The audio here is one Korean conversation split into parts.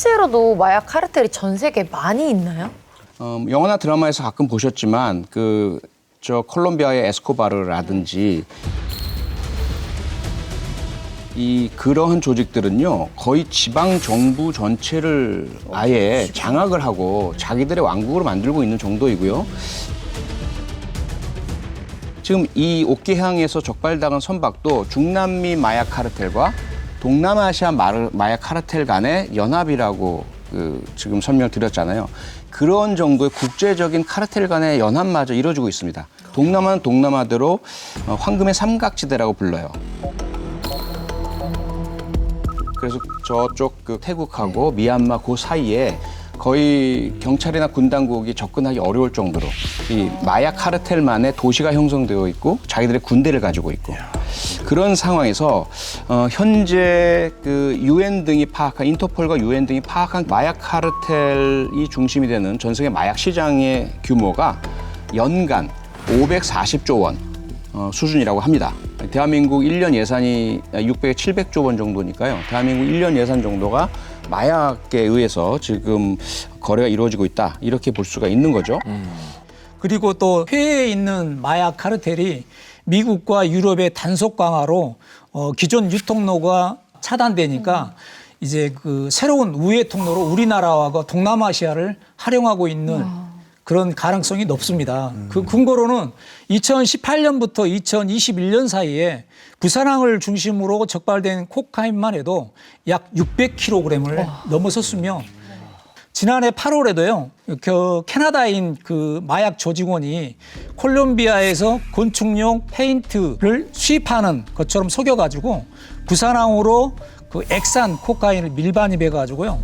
실제로도 마약 카르텔이 전 세계에 많이 있나요? 어, 영화나 드라마에서 가끔 보셨지만 그 저 콜롬비아의 에스코바르라든지 이 그러한 조직들은요 거의 지방 정부 전체를 아예 장악을 하고 자기들의 왕국으로 만들고 있는 정도이고요. 지금 이 옥기향에서 적발당한 선박도 중남미 마약 카르텔과 동남아시아 마약 카르텔 간의 연합이라고 그 지금 설명드렸잖아요. 그런 정도의 국제적인 카르텔 간의 연합마저 이루어지고 있습니다. 동남아는 동남아대로 어, 황금의 삼각지대라고 불러요. 그래서 저쪽 그 태국하고 미얀마 그 사이에 거의 경찰이나 군 당국이 접근하기 어려울 정도로 이 마약 카르텔만의 도시가 형성되어 있고 자기들의 군대를 가지고 있고 그런 상황에서 어, 현재 그 유엔 등이 파악한 인터폴과 유엔 등이 파악한 마약 카르텔이 중심이 되는 전 세계 마약 시장의 규모가 연간 540조 원 어, 수준이라고 합니다. 대한민국 1년 예산이 600, 700조 원 정도니까요. 대한민국 1년 예산 정도가 마약에 의해서 지금 거래가 이루어지고 있다. 이렇게 볼 수가 있는 거죠. 그리고 또 해외에 있는 마약 카르텔이 미국과 유럽의 단속 강화로 어, 기존 유통로가 차단되니까 이제 그 새로운 우회 통로로 우리나라와 그 동남아시아를 활용하고 있는 그런 가능성이 높습니다. 그 근거로는 2018년부터 2021년 사이에 부산항을 중심으로 적발된 코카인만 해도 약 600kg을 넘어섰으며 지난해 8월에도요, 그 캐나다인 그 마약 조직원이 콜롬비아에서 건축용 페인트를 수입하는 것처럼 속여가지고 부산항으로 그 액산 코카인을 밀반입해가지고요,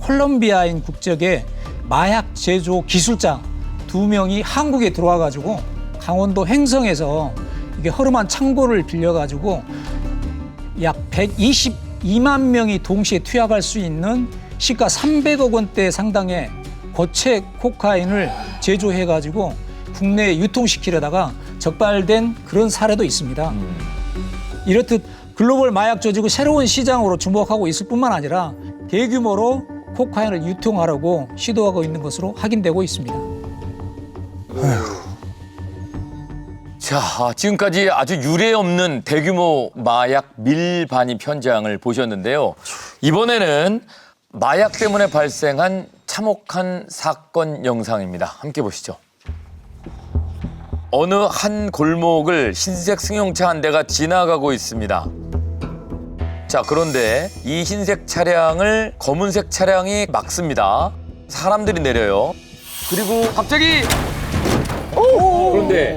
콜롬비아인 국적의 마약 제조 기술자 두 명이 한국에 들어와가지고 강원도 횡성에서 이게 허름한 창고를 빌려가지고 약 122만 명이 동시에 투약할 수 있는 시가 300억 원대 상당의 고체 코카인을 제조해 가지고 국내에 유통시키려다가 적발된 그런 사례도 있습니다. 이렇듯 글로벌 마약 조직의 새로운 시장으로 주목하고 있을 뿐만 아니라 대규모로 코카인을 유통하려고 시도하고 있는 것으로 확인되고 있습니다. 자, 지금까지 아주 유례 없는 대규모 마약 밀반입 현장을 보셨는데요. 이번에는 마약 때문에 발생한 참혹한 사건 영상입니다. 함께 보시죠. 어느 한 골목을 흰색 승용차 한 대가 지나가고 있습니다. 자, 그런데 이 흰색 차량을 검은색 차량이 막습니다. 사람들이 내려요. 그리고 갑자기 그런데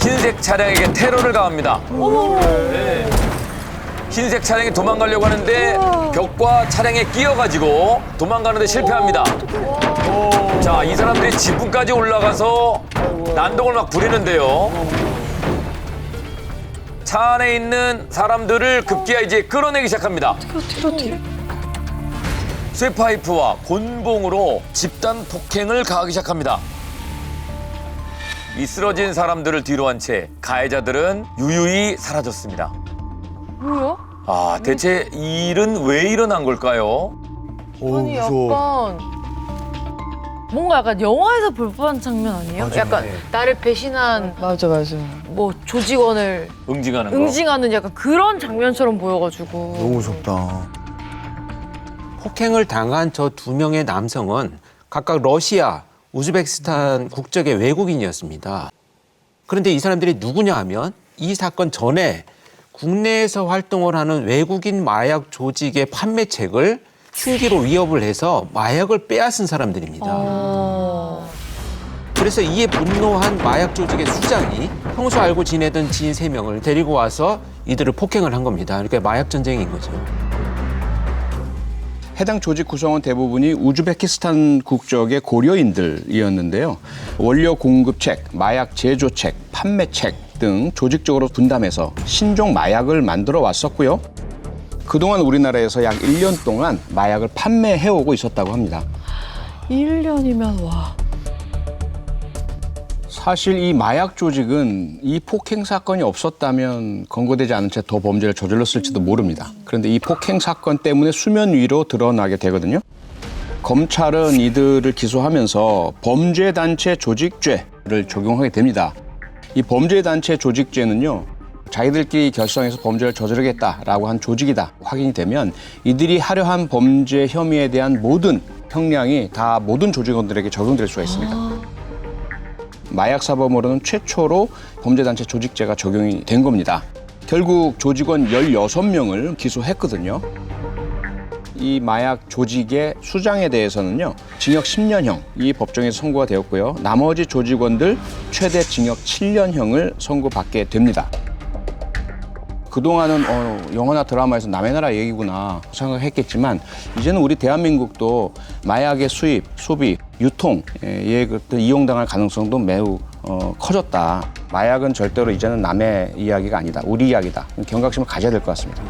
흰색 차량에게 테러를 가합니다. 네. 흰색 차량이 도망가려고 하는데 벽과 차량에 끼어가지고 도망가는데 실패합니다. 자, 이 사람들이 지붕까지 올라가서 난동을 막 부리는데요. 차 안에 있는 사람들을 급기야 이제 끌어내기 시작합니다. 쇠파이프와 곤봉으로 집단 폭행을 가하기 시작합니다. 이 쓰러진 사람들을 뒤로 한 채 가해자들은 유유히 사라졌습니다. 뭐야? 아, 대체 이 일은 왜 일어난 걸까요? 아니 약간 뭔가 약간 영화에서 볼 법한 장면 아니에요? 약간 나를 배신한 맞아 맞아. 뭐 조직원을 응징하는 거. 응징하는 약간 그런 장면처럼 보여가지고 너무 무섭다. 폭행을 당한 저 두 명의 남성은 각각 러시아, 우즈베키스탄 국적의 외국인이었습니다. 그런데 이 사람들이 누구냐 하면 이 사건 전에 국내에서 활동을 하는 외국인 마약 조직의 판매책을 흉기로 위협을 해서 마약을 빼앗은 사람들입니다. 어... 그래서 이에 분노한 마약 조직의 수장이 평소 알고 지내던 지인 세명을 데리고 와서 이들을 폭행을 한 겁니다. 그러니까 마약 전쟁인 거죠. 해당 조직 구성원 대부분이 우즈베키스탄 국적의 고려인들이었는데요. 원료 공급책, 마약 제조책, 판매책 등 조직적으로 분담해서 신종 마약을 만들어 왔었고요. 그동안 우리나라에서 약 1년 동안 마약을 판매해 오고 있었다고 합니다. 1년이면 와. 사실 이 마약 조직은 이 폭행 사건이 없었다면 검거되지 않은 채 더 범죄를 저질렀을지도 모릅니다. 그런데 이 폭행 사건 때문에 수면 위로 드러나게 되거든요. 검찰은 이들을 기소하면서 범죄 단체 조직죄를 적용하게 됩니다. 이 범죄단체 조직죄는요, 자기들끼리 결성해서 범죄를 저지르겠다라고 한 조직이다 확인이 되면 이들이 하려 한 범죄 혐의에 대한 모든 형량이 다 모든 조직원들에게 적용될 수가 있습니다. 마약 사범으로는 최초로 범죄단체 조직죄가 적용이 된 겁니다. 결국 조직원 16명을 기소했거든요. 이 마약 조직의 수장에 대해서는요 징역 10년형 이 법정에서 선고가 되었고요 나머지 조직원들 최대 징역 7년형을 선고받게 됩니다. 그동안은 어, 영화나 드라마에서 남의 나라 얘기구나 생각했겠지만 이제는 우리 대한민국도 마약의 수입, 소비, 유통에 그 이용당할 가능성도 매우 어, 커졌다. 마약은 절대로 이제는 남의 이야기가 아니다. 우리 이야기다. 경각심을 가져야 될 것 같습니다.